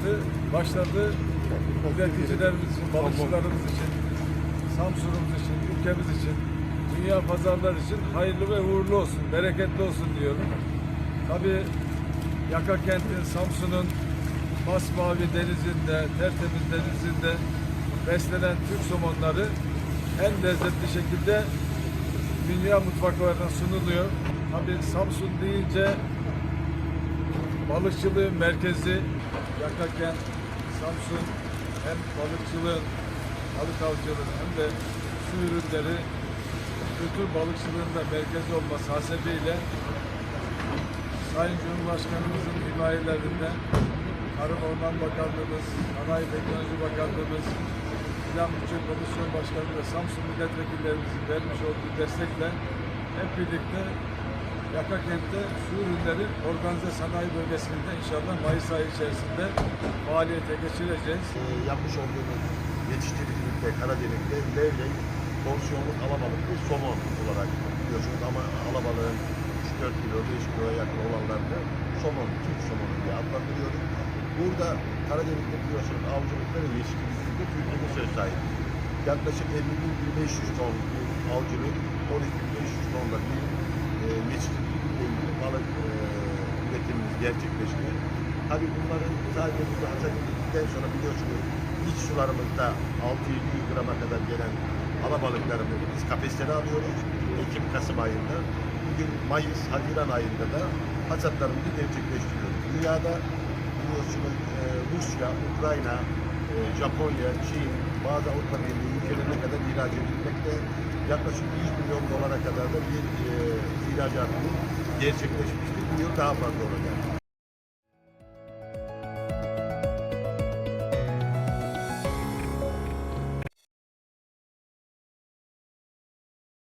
harekatı başladı. Üreticilerimiz için, balıkçılarımız için, Samsun'umuz için, ülkemiz için, dünya pazarlar için hayırlı ve uğurlu olsun, bereketli olsun diyorum. Tabii Yaka kentin, Samsun'un masmavi denizinde, tertemiz denizinde beslenen Türk somonları en lezzetli şekilde dünya mutfaklarına sunuluyor. Tabii Samsun deyince balıkçılığın merkezi Yakaken, Samsun hem balıkçılığın, balık avcılığın hem de su ürünleri kültür balıkçılığın da merkezi olması hasebiyle Sayın Cumhurbaşkanımızın himayelerinde Tarım Orman Bakanlığımız, Sanayi Teknoloji Bakanlığımız, Plan Bütçe Komisyon Başkanı ve Samsun Milletvekillerimizin vermiş olduğu destekle hep birlikte Yaka kentte su ürünleri organize sanayi bölgesinde inşallah Mayıs ayı içerisinde faaliyete geçireceğiz. e, yapmış olduğumuz yetiştiricilikte Karadeniz'de levrek, porsiyonluk alabalık ve somon olarak biliyorsunuz ama alabalığın 3-4 kilo, 5 kiloya yakın olanlarını somon, Türk somonu diye adlandırıyoruz. Burada Karadeniz'de biliyorsunuz avcılıkta ve yetiştiricilikte Türkiye'nin söz sahibi. Yaklaşık 50.500 ton bir avcılık, 12.500 tonla bir e, yetiştiricilikle ilgili balık e, üretimimiz gerçekleşiyor. Tabii bunların sadece burada hasat edildikten sonra biliyorsunuz iç sularımızda 600 grama kadar gelen alabalıklarımızı biz kafeslere alıyoruz. Ekim-Kasım ayında. Bugün Mayıs, Haziran ayında da hasatlarımızı gerçekleştiriyoruz. Dünyada biliyorsunuz e, Rusya, Ukrayna, e, Japonya, Çin, bazı Avrupa Birliği ülkelerine kadar ihraç edilmekte. Yaklaşık 100 milyon dolara kadar da bir e, ihracatımız gerçekleşmiştir. Bu yıl daha fazla olacak.